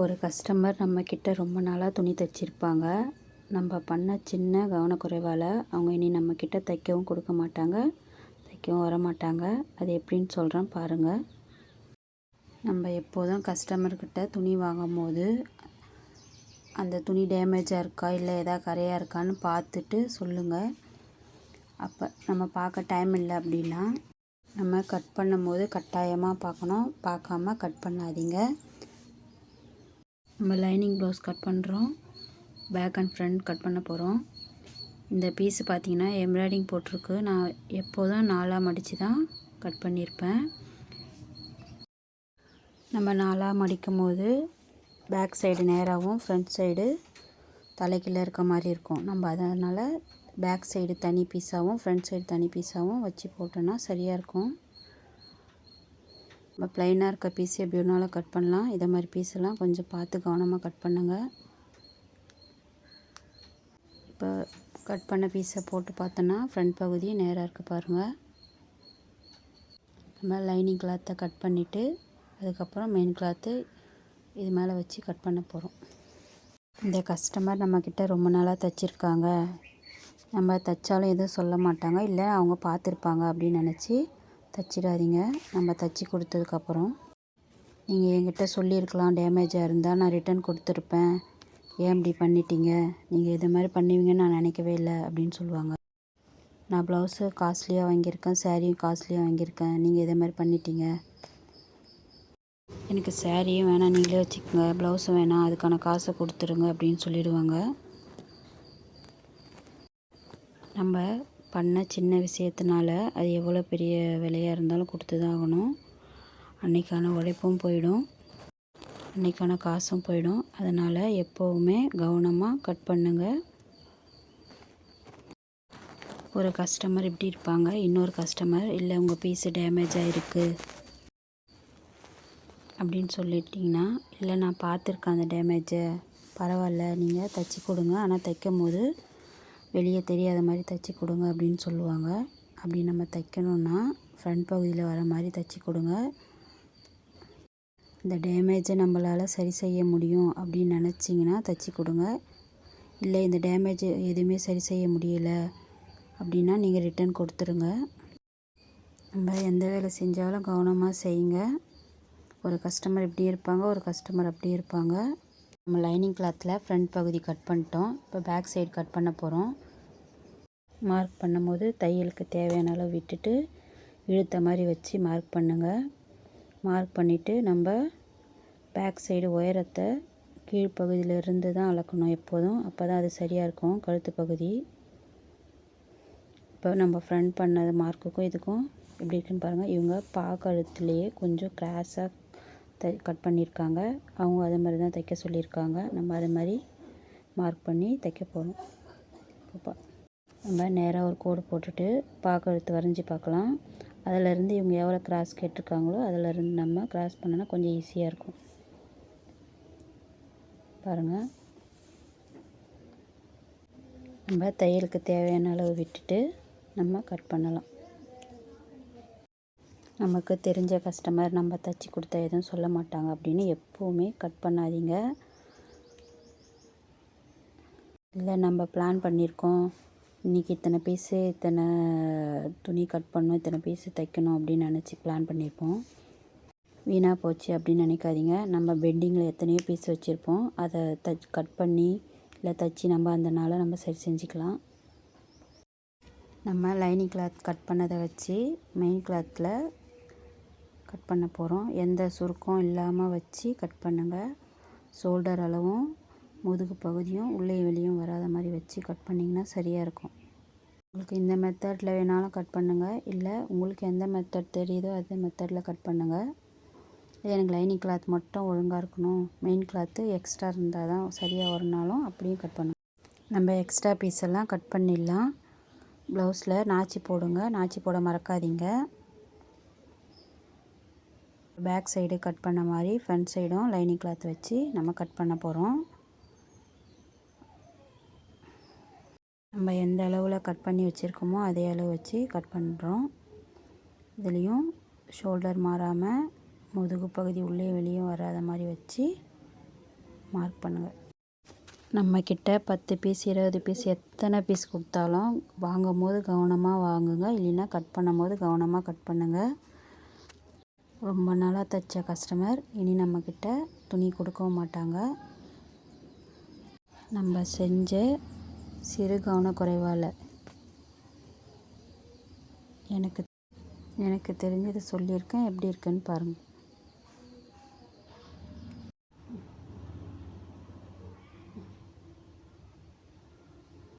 ஒரு கஸ்டமர் நம்மக்கிட்ட ரொம்ப நாளாக துணி தைச்சிருப்பாங்க. நம்ம பண்ண சின்ன கவனக்குறைவால் அவங்க இனி நம்மக்கிட்ட தைக்கவும் கொடுக்க மாட்டாங்க தைக்கவும் வர மாட்டாங்க அது எப்படின்னு சொல்கிறேன் பாருங்கள் நம்ம எப்போதும் கஸ்டமர்கிட்ட துணி வாங்கும் போது அந்த துணி டேமேஜாக இருக்கா இல்லை எதாவது கரையாக இருக்கான்னு பார்த்துட்டு சொல்லுங்கள் அப்போ நம்ம பார்க்க டைம் இல்லை அப்படின்னா நம்ம கட் பண்ணும்போது கட்டாயமாக பார்க்கணும். பார்க்காம கட் பண்ணாதீங்க. நம்ம லைனிங் ப்ளவுஸ் கட் பண்ணுறோம். பேக் அண்ட் ஃப்ரண்ட் கட் பண்ண போகிறோம். இந்த பீஸு பார்த்தீங்கன்னா எம்ப்ராய்டிங் போட்டிருக்கு. நான் எப்போதும் நாலாக மடித்து தான் கட் பண்ணியிருப்பேன். நம்ம நாலாக மடிக்கும் போது பேக் சைடு நேராகவும் ஃப்ரண்ட் சைடு தலைக்கீழ இருக்க மாதிரி இருக்கும். நம்ம அதனால் பேக் சைடு தனி பீஸாகவும் ஃப்ரண்ட் சைடு தனி பீஸாகவும் வச்சு போட்டோன்னா சரியாக இருக்கும். நம்ம ப்ளைனாக இருக்க பீஸ் எப்படி வேணாலும் கட் பண்ணலாம். இதை மாதிரி பீஸெல்லாம் கொஞ்சம் பார்த்து கவனமாக கட் பண்ணுங்கள் இப்போ கட் பண்ண பீஸை போட்டு பார்த்தோன்னா ஃப்ரண்ட் பகுதி நேராக இருக்குது பாருங்கள் நம்ம லைனிங் கிளாத்தை கட் பண்ணிவிட்டு அதுக்கப்புறம் மெயின் கிளாத்து இது மேலே வச்சு கட் பண்ண போகிறோம் இந்த கஸ்டமர் நம்மக்கிட்ட ரொம்ப நாளாக தைச்சிருக்காங்க. நம்ம தைச்சாலும் எதுவும் சொல்ல மாட்டாங்க. இல்லை அவங்க பார்த்துருப்பாங்க அப்படின்னு நினச்சி தைச்சிடாதீங்க. நம்ம தைச்சி கொடுத்ததுக்கப்புறம் நீங்கள் என்கிட்ட சொல்லியிருக்கலாம் டேமேஜாக இருந்தால் நான் ரிட்டன் கொடுத்துருப்பேன். ஏன் இப்படி பண்ணிட்டீங்க? நீங்கள் இது மாதிரி பண்ணுவீங்கன்னு நான் நினைக்கவே இல்லை அப்படின்னு சொல்லுவாங்க. நான் ப்ளவுஸு காஸ்ட்லியாக வாங்கியிருக்கேன் சேரீயும் காஸ்ட்லியாக வாங்கியிருக்கேன். நீங்கள் இதே மாதிரி பண்ணிட்டீங்க. எனக்கு சேரீயும் வேணாம் நீங்களே வச்சுக்கோங்க. ப்ளவுஸும் வேணாம் அதுக்கான காசை கொடுத்துருங்க அப்படின்னு சொல்லிடுவாங்க. நம்ம பண்ண சின்ன விஷயத்தினால அது எவ்வளோ பெரிய விலையாக இருந்தாலும் கொடுத்து தான் ஆகணும். அன்றைக்கான உழைப்பும் போயிடும். அன்றைக்கான காசும் போயிடும். அதனால் எப்போவுமே கவனமாக கட் பண்ணுங்கள் ஒரு கஸ்டமர் இப்படி இருப்பாங்க இன்னொரு கஸ்டமர் இல்லை உங்கள் பீஸு டேமேஜ் ஆகிருக்கு அப்படின்னு சொல்லிட்டிங்கன்னா இல்லை நான் பார்த்துருக்கேன் அந்த டேமேஜை பரவாயில்ல நீங்கள் தைச்சி கொடுங்க. ஆனால் தைக்கும் போது வெளியே தெரியாத மாதிரி தைச்சி கொடுங்க அப்படின்னு சொல்லுவாங்க. அப்படி நம்ம தைக்கணுன்னா ஃப்ரண்ட் பகுதியில் வர மாதிரி தைச்சி கொடுங்க. இந்த டேமேஜை நம்மளால் சரி செய்ய முடியும் அப்படின்னு நினச்சிங்கன்னா தைச்சி கொடுங்க. இல்லை இந்த டேமேஜ் எதுவுமே சரி செய்ய முடியல அப்படின்னா நீங்கள் ரிட்டன் கொடுத்துருங்க. நம்ம எந்த வேலை செஞ்சாலும் கவனமாக செய்யுங்க. ஒரு கஸ்டமர் இப்படி இருப்பாங்க ஒரு கஸ்டமர் அப்படி இருப்பாங்க. நம்ம லைனிங் கிளாத்தில் ஃப்ரண்ட் பகுதி கட் பண்ணிட்டோம். இப்போ பேக் சைடு கட் பண்ண போகிறோம் மார்க் பண்ணும்போது தையலுக்கு தேவையான அளவு விட்டுட்டு இழுத்த மாதிரி வச்சு மார்க் பண்ணுங்கள் மார்க் பண்ணிவிட்டு நம்ம பேக் சைடு உயரத்தை கீழ்ப்பகுதியிலிருந்து தான் அளக்கணும் எப்போதும். அப்போ தான் அது சரியாக இருக்கும் கழுத்து பகுதி. இப்போ நம்ம ஃப்ரண்ட் பண்ணது மார்க்குக்கும் இதுக்கும் எப்படி இருக்குன்னு பாருங்கள் இவங்க பா கழுத்துலேயே கொஞ்சம் கிராஸாக தை கட் பண்ணியிருக்காங்க. அவங்க அதே மாதிரி தான் தைக்க சொல்லியிருக்காங்க. நம்ம அதே மாதிரி மார்க் பண்ணி தைக்க போகிறோம் இப்போ நம்ம நேராக ஒரு கோடு போட்டுட்டு பார்க்கறது வரைஞ்சி பார்க்கலாம். அதிலேருந்து இவங்க எவ்வளோ கிராஸ் கேட்டிருக்காங்களோ அதிலேருந்து நம்ம கிராஸ் பண்ணோன்னா கொஞ்சம் ஈஸியாக இருக்கும். பாருங்கள் நம்ம தையலுக்கு தேவையான அளவு விட்டுட்டு நம்ம கட் பண்ணலாம். நமக்கு தெரிஞ்ச கஸ்டமர் நம்ம தைச்சி கொடுத்தா எதுவும் சொல்ல மாட்டாங்க அப்படின்னு எப்போவுமே கட் பண்ணாதீங்க. இல்லை நம்ம பிளான் பண்ணியிருக்கோம் இன்றைக்கி இத்தனை பீஸு இத்தனை துணி கட் பண்ணணும் இத்தனை பீஸு தைக்கணும் அப்படின்னு நினச்சி பிளான் பண்ணியிருப்போம். வீணாக போச்சு அப்படின்னு நினைக்காதீங்க. நம்ம பெண்டிங்கில் எத்தனையோ பீஸ் வச்சுருப்போம். அதை தச் கட் பண்ணி இல்லை தைச்சி நம்ம அந்த நாளை நம்ம சரி செஞ்சுக்கலாம். நம்ம லைனிங் கிளாத் கட் பண்ணதை வச்சு மெயின் கிளாத்தில் கட் பண்ண போகிறோம் எந்த சுருக்கம் இல்லாமல் வச்சு கட் பண்ணுங்கள் ஷோல்டர் அளவும் முதுகு பகுதியும் உள்ளே வெளியும் வராத மாதிரி வச்சு கட் பண்ணிங்கன்னா சரியாக இருக்கும். உங்களுக்கு இந்த மெத்தடில் வேணாலும் கட் பண்ணுங்கள் இல்லை உங்களுக்கு எந்த மெத்தட் தெரியுதோ அதே மெத்தடில் கட் பண்ணுங்கள் எனக்கு லைனிங் கிளாத் மட்டும் ஒழுங்காக இருக்கணும். மெயின் கிளாத்து எக்ஸ்ட்ரா இருந்தால் தான் சரியாக வரனாலும் அப்படியும் கட் பண்ணுங்கள் நம்ம எக்ஸ்ட்ரா பீஸ் எல்லாம் கட் பண்ணிடலாம். ப்ளவுஸில் நாச்சி போடுங்க. நாச்சி போட மறக்காதீங்க. பேக் சைடு கட் பண்ண மாதிரி ஃப்ரண்ட் சைடும் லைனிங் கிளாத் வச்சு நம்ம கட் பண்ண போகிறோம் நம்ம எந்த அளவில் கட் பண்ணி வச்சுருக்கோமோ அதே அளவு வச்சு கட் பண்ணுறோம் இதுலேயும் ஷோல்டர் மாறாமல் முதுகு பகுதி உள்ளே வெளியும் வராத மாதிரி வச்சு மார்க் பண்ணுங்கள் நம்மக்கிட்ட பத்து பீஸ் இருபது பீஸ் எத்தனை பீஸ் கொடுத்தாலும் வாங்கும் போது கவனமாக வாங்குங்க. இல்லைன்னா கட் பண்ணும் போது கவனமாக கட் பண்ணுங்கள் ரொம்ப நாளாக தைச்ச கஸ்டமர் இனி நம்மக்கிட்ட துணி கொடுக்கவும் மாட்டாங்க. நம்ம செஞ்ச சிறு கவனக்குறைவால். எனக்கு எனக்கு தெரிஞ்சதை சொல்லியிருக்கேன். எப்படி இருக்குன்னு பாருங்கள்